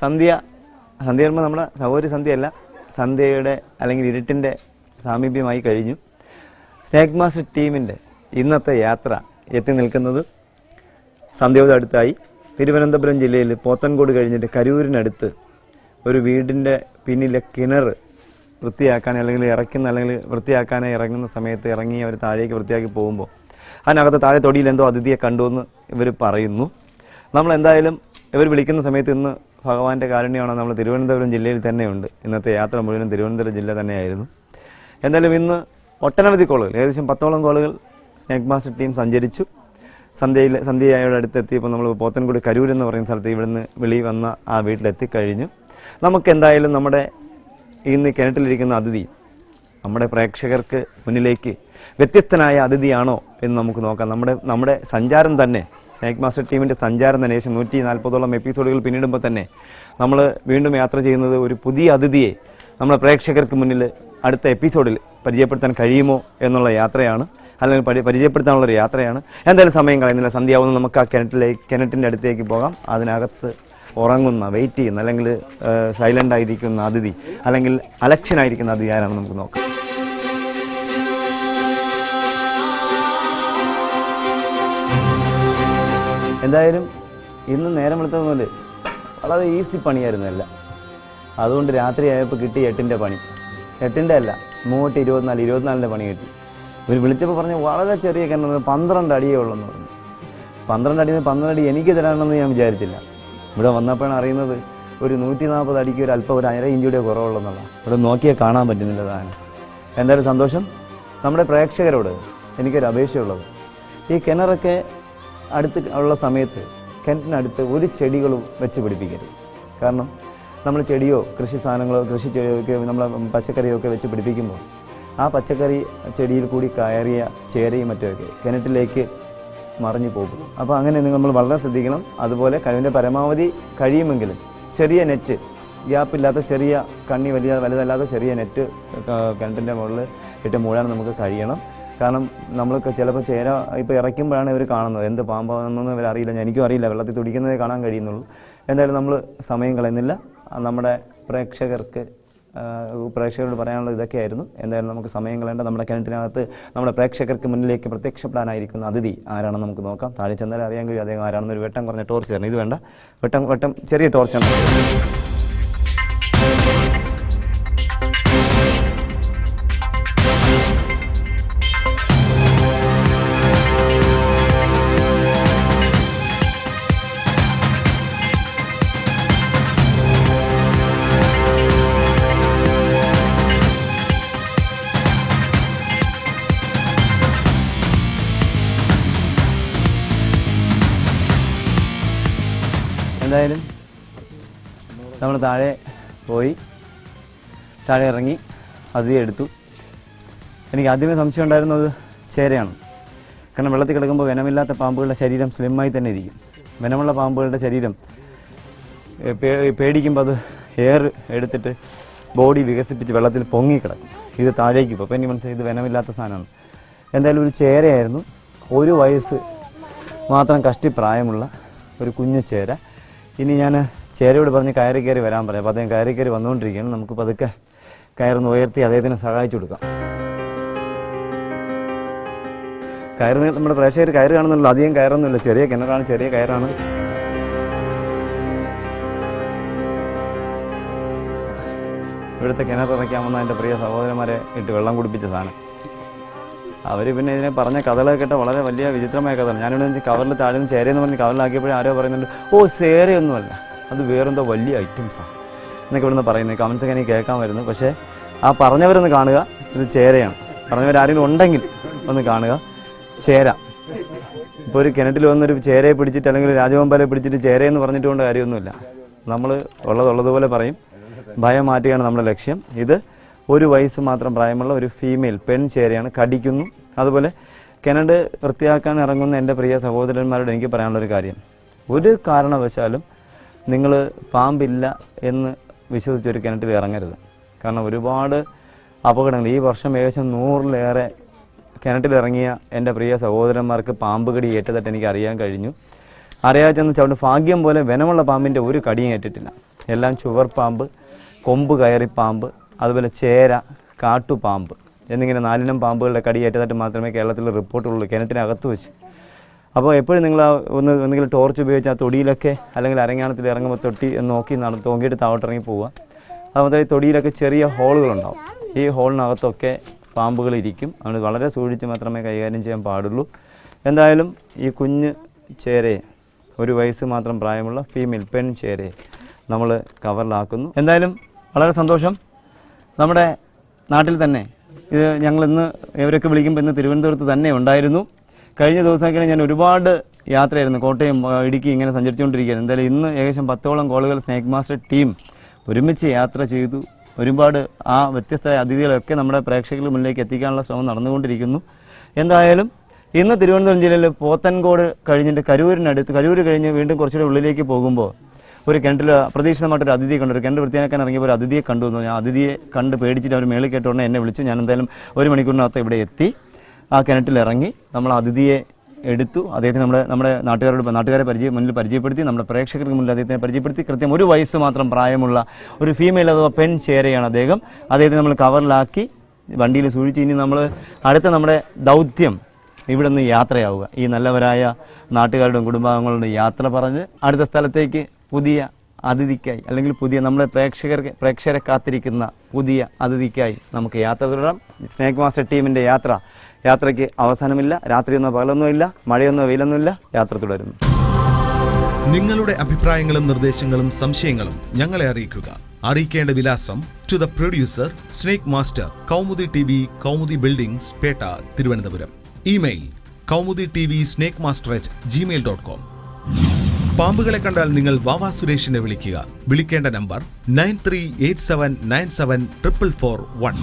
സന്ധ്യ സന്ധ്യ വരുമ്പോൾ നമ്മുടെ സഹോദരി സന്ധ്യയല്ല സന്ധ്യയുടെ അല്ലെങ്കിൽ ഇരുട്ടിന്റെ സാമീപ്യമായി കഴിഞ്ഞു. സ്നേക് മാസ്റ്റർ ടീമിന്റെ ഇന്നത്തെ യാത്ര എത്തി നിൽക്കുന്നത് സന്ധ്യയുടെ അടുത്തായി. തിരുവനന്തപുരം ജില്ലയിൽ പോത്തൻകോട് കഴിഞ്ഞിട്ട് കരൂരിനടുത്ത് ഒരു വീടിന്റെ പിന്നിലെ കിണർ വൃത്തിയാക്കാൻ അല്ലെങ്കിൽ ഇറക്കുന്ന അല്ലെങ്കിൽ വൃത്തിയാക്കാനായി ഇറങ്ങുന്ന സമയത്ത് ഇറങ്ങി അവർ താഴേക്ക് വൃത്തിയാക്കി പോകുമ്പോൾ അതിനകത്ത് താഴെ തൊടിയിൽ എന്തോ അതിഥിയെ കണ്ടു എന്ന് ഇവർ പറയുന്നു. നമ്മൾ എന്തായാലും ഇവർ വിളിക്കുന്ന സമയത്ത് ഇന്ന് ഭഗവാന്റെ കാരുണ്യമാണ് നമ്മൾ തിരുവനന്തപുരം ജില്ലയിൽ തന്നെയുണ്ട്. ഇന്നത്തെ യാത്ര മുഴുവനും തിരുവനന്തപുരം ജില്ല തന്നെയായിരുന്നു. എന്തായാലും ഇന്ന് ഒട്ടനവധി കോളുകൾ ഏകദേശം പത്തോളം കോളുകൾ സ്നേക് മാസ്റ്റർ ടീം സഞ്ചരിച്ചു. സന്ധ്യയിൽ സന്ധ്യയുടെ അടുത്തെത്തിയപ്പോൾ നമ്മൾ പോത്തൻകുടി കരൂർ എന്ന് പറയുന്ന സ്ഥലത്ത് ഇവിടുന്ന് വെളി വന്ന ആ വീട്ടിലെത്തിക്കഴിഞ്ഞു. നമുക്ക് എന്തായാലും നമ്മുടെ ഇന്ന് കിണറ്റിലിരിക്കുന്ന അതിഥി നമ്മുടെ പ്രേക്ഷകർക്ക് മുന്നിലേക്ക് വ്യത്യസ്തനായ അതിഥിയാണോ എന്ന് നമുക്ക് നോക്കാം. നമ്മുടെ നമ്മുടെ സഞ്ചാരം തന്നെ സ്നേക് മാസ്റ്റർ ടീമിന്റെ സഞ്ചാരം തന്നെ ഏകദേശം നൂറ്റി നാൽപ്പതോളം എപ്പിസോഡുകൾ പിന്നിടുമ്പോൾ തന്നെ നമ്മൾ വീണ്ടും യാത്ര ചെയ്യുന്നത് ഒരു പുതിയ അതിഥിയെ നമ്മുടെ പ്രേക്ഷകർക്ക് മുന്നിൽ അടുത്ത എപ്പിസോഡിൽ പരിചയപ്പെടുത്താൻ കഴിയുമോ എന്നുള്ള യാത്രയാണ്. അല്ലെങ്കിൽ പരി പരിചയപ്പെടുത്താനുള്ള ഒരു യാത്രയാണ്. എന്തായാലും സമയം കളയുന്നില്ല. സന്ധ്യാവുന്ന നമുക്ക് ആ കിണറ്റിലേക്ക് കിണറ്റിന്റെ അടുത്തേക്ക് പോകാം. അതിനകത്ത് ഉറങ്ങുന്ന വെയിറ്റ് ചെയ്യുന്ന അല്ലെങ്കിൽ സൈലന്റ് ആയിരിക്കുന്ന അതിഥി അല്ലെങ്കിൽ അലക്ഷനായിരിക്കുന്ന അതിഥി ആരാണ് നമുക്ക് നോക്കാം. എന്തായാലും ഇന്ന് നേരം വെളുത്തത് മുതൽ വളരെ ഈസി പണിയായിരുന്നു അതുകൊണ്ട് രാത്രി ആയപ്പോൾ കിട്ടി എട്ടിന്റെ പണി. എട്ടിന്റെ അല്ല മൂവട്ട് ഇരുപത്തിനാല് ഇരുപത്തിനാലിന്റെ പണി കിട്ടി. ഇവർ വിളിച്ചപ്പോൾ പറഞ്ഞ് വളരെ ചെറിയ കിണർ പന്ത്രണ്ട് അടിയേ ഉള്ളെന്ന് പറഞ്ഞു. പന്ത്രണ്ട് നിന്ന് പന്ത്രണ്ട് അടി എനിക്ക് തരാണെന്ന് ഞാൻ വിചാരിച്ചില്ല. ഇവിടെ വന്നപ്പോഴാണ് അറിയുന്നത് ഒരു നൂറ്റി നാൽപ്പത് അടിക്ക് ഒരു അല്പം ഒരു അര ഇഞ്ചിയുടെ കുറവുള്ളെന്നുള്ള ഇവിടെ നോക്കിയാൽ കാണാൻ പറ്റുന്നില്ല താനും എന്തായാലും സന്തോഷം. നമ്മുടെ പ്രേക്ഷകരോട് എനിക്കൊരു അപേക്ഷയുള്ളത്. ഈ കിണറൊക്കെ അടുത്ത് ഉള്ള സമയത്ത് കിണറ്റിനടുത്ത് ഒരു ചെടികളും വെച്ച് പിടിപ്പിക്കരുത്. കാരണം നമ്മൾ ചെടിയോ കൃഷി സാധനങ്ങളോ കൃഷി ചെടിയോ ഒക്കെ നമ്മൾ പച്ചക്കറിയോ ഒക്കെ വെച്ച് പിടിപ്പിക്കുമ്പോൾ ആ പച്ചക്കറി ചെടിയിൽ കൂടി കയറിയ ചേരയും മറ്റുമൊക്കെ കിണറ്റിലേക്ക് മറിഞ്ഞു പോകും. അപ്പോൾ അങ്ങനെ നമ്മൾ വളരെ ശ്രദ്ധിക്കണം. അതുപോലെ കഴിവിന്റെ പരമാവധി കഴിയുമെങ്കിലും ചെറിയ നെറ്റ് ഗ്യാപ്പില്ലാത്ത ചെറിയ കണ്ണി വലിയ വലുതല്ലാത്ത ചെറിയ നെറ്റ് കിണറ്റിന്റെ മുകളിൽ ഇട്ട് മൂടാൻ നമുക്ക് കഴിയണം. കാരണം നമ്മൾ ചിലപ്പോൾ ചേര ഇപ്പോൾ ഇറക്കുമ്പോഴാണ് ഇവർ കാണുന്നത്. എന്ത് പാമ്പാണെന്നൊന്നും ഇവർ അറിയില്ല. എനിക്കും അറിയില്ല. വെള്ളത്തിൽ തുടിക്കുന്നതേ കാണാൻ കഴിയുന്നുള്ളൂ. എന്തായാലും നമ്മൾ സമയം കളയുന്നില്ല. നമ്മുടെ പ്രേക്ഷകർക്ക് പ്രേക്ഷകരോട് പറയാനുള്ള ഇതൊക്കെയായിരുന്നു. എന്തായാലും നമുക്ക് സമയം കളയേണ്ട നമ്മുടെ കിണറ്റിനകത്ത് നമ്മുടെ പ്രേക്ഷകർക്ക് മുന്നിലേക്ക് പ്രത്യക്ഷപ്പെടാനായിരിക്കുന്ന അതിഥി ആരാണെന്ന് നമുക്ക് നോക്കാം. താഴെ ചെന്നാൽ അറിയാൻ കഴിയും. അദ്ദേഹം ആരാണെന്ന് ഒരു വെട്ടം കുറഞ്ഞ ടോർച്ച് തരണം. ഇത് വേണ്ട. വെട്ടം വെട്ടം ചെറിയ ടോർച്ച് ടോർച്ചാണ് എന്തായാലും നമ്മൾ താഴെ പോയി. താഴെ ഇറങ്ങി അതിഥി എടുത്തു. എനിക്ക് ആദ്യമേ സംശയം ഉണ്ടായിരുന്നത് ചേരയാണ്. കാരണം വെള്ളത്തിൽ കിടക്കുമ്പോൾ വനമില്ലാത്ത പാമ്പുകളുടെ ശരീരം സ്ലിമ്മായി തന്നെ ഇരിക്കും. വനമുള്ള പാമ്പുകളുടെ ശരീരം പേടിക്കുമ്പോൾ അത് എയർ എടുത്തിട്ട് ബോഡി വികസിപ്പിച്ച് വെള്ളത്തിൽ പൊങ്ങി കിടക്കും ഇത് താഴേക്ക് പോകും അപ്പോൾ എനിക്ക് മനസ്സിലായി ഇത് വനമില്ലാത്ത സാധനമാണ്. എന്തായാലും ഒരു ചേരയായിരുന്നു. ഒരു വയസ്സ് മാത്രം കഷ്ടി പ്രായമുള്ള ഒരു കുഞ്ഞു ചേര. ഇനി ഞാൻ ചേരയോട് പറഞ്ഞ് കയറി കയറി വരാൻ പറയാം. അപ്പോൾ അദ്ദേഹം കയറി കയറി വന്നുകൊണ്ടിരിക്കുകയാണ്. നമുക്ക് പതുക്കെ കയറൊന്ന് ഉയർത്തി അദ്ദേഹത്തിന് സഹായിച്ചു കൊടുക്കാം. കയറ് നീ- നമ്മുടെ പ്രേക്ഷകർ കയറ് കാണുന്നുള്ളൂ അധികം കയറൊന്നുമില്ല. ചെറിയ കിണറാണ് ചെറിയ കയറാണ്. ഇവിടുത്തെ കിണർ ഇറക്കാമെന്ന എന്റെ പ്രിയ സഹോദരന്മാരെ ഇട്ട് വെള്ളം കുടിപ്പിച്ച സാധനം. അവർ പിന്നെ ഇതിനെ പറഞ്ഞ കഥകളൊക്കെ കേട്ട വളരെ വലിയ വിചിത്രമായ കഥയാണ്. ഞാനിവിടെ കവറിൽ താഴെ നിന്ന് ചേരയെന്ന് പറഞ്ഞ് കവറിലാക്കിയപ്പോഴേ ആരോ പറയുന്നുണ്ട് ഓ സേരയൊന്നുമല്ല അത് വേറെന്തോ വലിയ ഐറ്റംസാണ് എന്നൊക്കെ ഇവിടുന്ന് പറയുന്നത് കമൻസ് ഒക്കെ എനിക്ക് കേൾക്കാൻ വരുന്നു. പക്ഷേ ആ പറഞ്ഞവരൊന്ന് കാണുക ഇത് ചേരയാണ്. പറഞ്ഞവരാരെങ്കിലും ഉണ്ടെങ്കിൽ ഒന്ന് കാണുക. ചേര. ഇപ്പോൾ ഒരു കിണറ്റിൽ വന്നൊരു ചേരയെ പിടിച്ചിട്ട് അല്ലെങ്കിൽ രാജഗോപാലെ പിടിച്ചിട്ട് ചേരയെന്ന് പറഞ്ഞിട്ട് കൊണ്ട് കാര്യമൊന്നുമില്ല നമ്മൾ ഉള്ളതുള്ളതുപോലെ പറയും. ഭയം മാറ്റുകയാണ് നമ്മുടെ ലക്ഷ്യം. ഇത് ഒരു വയസ്സ് മാത്രം പ്രായമുള്ള ഒരു ഫീമെയിൽ പെൺ ചേരയാണ് കടിക്കുന്നു. അതുപോലെ കിണട് വൃത്തിയാക്കാൻ ഇറങ്ങുന്ന എന്റെ പ്രിയ സഹോദരന്മാരോട് എനിക്ക് പറയാനുള്ള ഒരു കാര്യം. ഒരു കാരണവശാലും നിങ്ങൾ പാമ്പില്ല എന്ന് വിശ്വസിച്ചൊരു കിണറ്റിൽ ഇറങ്ങരുത്. കാരണം ഒരുപാട് അപകടങ്ങൾ. ഈ വർഷം ഏകദേശം നൂറിലേറെ കിണറ്റിലിറങ്ങിയ എന്റെ പ്രിയ സഹോദരന്മാർക്ക് പാമ്പ് കടി ഏറ്റതായിട്ട് എനിക്ക് അറിയാൻ കഴിഞ്ഞു. അറിയാച്ചെന്ന് ചവിട്ട് ഭാഗ്യം പോലെ വനമുള്ള പാമ്പിന്റെ ഒരു കടിയും ഏറ്റിട്ടില്ല. എല്ലാം ചുവർ പാമ്പ് കൊമ്പ് കയറി പാമ്പ് അതുപോലെ ചേര കാട്ടുപാമ്പ് എന്നിങ്ങനെ നാലിനം പാമ്പുകളുടെ കടിയേറ്റതായിട്ട് മാത്രമേ കേരളത്തിൽ റിപ്പോർട്ടുള്ളൂ കിണറ്റിനകത്ത് വെച്ച്. അപ്പോൾ എപ്പോഴും നിങ്ങൾ ഒന്ന് എന്തെങ്കിലും ടോർച്ച് ഉപയോഗിച്ച് ആ തൊടിയിലൊക്കെ അല്ലെങ്കിൽ അരങ്ങാണത്തിൽ ഇറങ്ങുമ്പോൾ തൊട്ടി നോക്കി നട തോങ്ങിയിട്ട് താവട്ടിറങ്ങി പോവുക. അതുപോലെ തൊടിയിലൊക്കെ ചെറിയ ഹോളുകളുണ്ടാവും. ഈ ഹോളിനകത്തൊക്കെ പാമ്പുകൾ ഇരിക്കും. അതുകൊണ്ട് വളരെ സൂക്ഷിച്ച് മാത്രമേ കൈകാര്യം ചെയ്യാൻ പാടുള്ളൂ. എന്തായാലും ഈ കുഞ്ഞ് ചേരയെ ഒരു വയസ്സ് മാത്രം പ്രായമുള്ള ഫീമെയിൽ പെൺ ചേരയെ നമ്മൾ കവറിലാക്കുന്നു എന്തായാലും വളരെ സന്തോഷം. നമ്മുടെ നാട്ടിൽ തന്നെ ഇത് ഞങ്ങളിന്ന് ഇവരൊക്കെ വിളിക്കുമ്പോൾ ഇന്ന് തിരുവനന്തപുരത്ത് തന്നെ ഉണ്ടായിരുന്നു. കഴിഞ്ഞ ദിവസമൊക്കെ ഞാൻ ഒരുപാട് യാത്രയായിരുന്നു. കോട്ടയം ഇടുക്കി ഇങ്ങനെ സഞ്ചരിച്ചുകൊണ്ടിരിക്കുകയാണ് എന്തായാലും ഇന്ന് ഏകദേശം പത്തോളം കോളുകൾ സ്നേക് മാസ്റ്റർ ടീം ഒരുമിച്ച് യാത്ര ചെയ്തു. ഒരുപാട് ആ വ്യത്യസ്ത അതിഥികളൊക്കെ നമ്മുടെ പ്രേക്ഷകരുടെ മുന്നിലേക്ക് എത്തിക്കാനുള്ള ശ്രമം നടന്നുകൊണ്ടിരിക്കുന്നു. എന്തായാലും ഇന്ന് തിരുവനന്തപുരം ജില്ലയിൽ പോത്തൻകോട് കഴിഞ്ഞിട്ട് കരൂരിനടുത്ത് കരൂർ കഴിഞ്ഞ് വീണ്ടും കുറച്ചുകൂടെ ഉള്ളിലേക്ക് പോകുമ്പോൾ ഒരു കിണറ്റിൽ അപ്രതീക്ഷിതമായിട്ടൊരു അതിഥിയെ കണ്ടു. ഒരു കിണറ്റ് വൃത്തിയാക്കാൻ ഇറങ്ങിയപ്പോൾ ഒരു അതിഥിയെ കണ്ടു എന്ന് ഞാൻ അതിഥിയെ കണ്ട് പേടിച്ചിട്ട് അവർ മേളിൽ കേട്ടോണ്ട് എന്നെ വിളിച്ചു. ഞാൻ എന്തായാലും ഒരു മണിക്കൂറിനകത്ത് ഇവിടെ എത്തി. ആ കിണറ്റിൽ ഇറങ്ങി നമ്മൾ അതിഥിയെ എടുത്തു. അദ്ദേഹത്തിന് നമ്മുടെ നമ്മുടെ നാട്ടുകാരോട് നാട്ടുകാരെ പരിചയം മുന്നിൽ പരിചയപ്പെടുത്തി നമ്മുടെ പ്രേക്ഷകർക്ക് മുന്നിൽ അദ്ദേഹത്തിനെ പരിചയപ്പെടുത്തി. കൃത്യം ഒരു വയസ്സ് മാത്രം പ്രായമുള്ള ഒരു ഫീമെയിൽ അഥവാ പെൺ ചേരയാണ് അദ്ദേഹം. അദ്ദേഹത്തെ നമ്മൾ കവറിലാക്കി വണ്ടിയിൽ സൂക്ഷിച്ച് ഇനി നമ്മൾ അടുത്ത നമ്മുടെ ദൗത്യം ഇവിടെ നിന്ന് യാത്രയാവുക. ഈ നല്ലവരായ നാട്ടുകാരുടെയും കുടുംബാംഗങ്ങളുടെയും യാത്ര പറഞ്ഞ് അടുത്ത സ്ഥലത്തേക്ക് പുതിയ അതിഥിക്കായി അല്ലെങ്കിൽ പുതിയ നമ്മുടെ പ്രേക്ഷകർ പ്രേക്ഷകരെ കാത്തിരിക്കുന്ന പുതിയ അതിഥിക്കായി നമുക്ക് യാത്ര തുടരാം. സ്നേക് മാസ്റ്റർ ടീമിന്റെ യാത്ര യാത്രയ്ക്ക് അവസാനമില്ല രാത്രിയൊന്നോ പകലൊന്നുമില്ല മഴയൊന്നോ വെയിലൊന്നുമില്ല യാത്ര തുടരുന്നു. നിങ്ങളുടെ അഭിപ്രായങ്ങളും നിർദ്ദേശങ്ങളും സംശയങ്ങളും ഞങ്ങളെ അറിയിക്കുക. അറിയിക്കേണ്ട വിലാസം to the producer snake master Kaumudi T V Kaumudi buildings Petta Thiruvananthapuram. Email Kaumudi T V snake master at Gmail dot com പാമ്പുകളെ കണ്ടാൽ നിങ്ങൾ വാവാ സുരേഷിനെ വിളിക്കുക. വിളിക്കേണ്ട number nine three eight seven nine seven triple four one.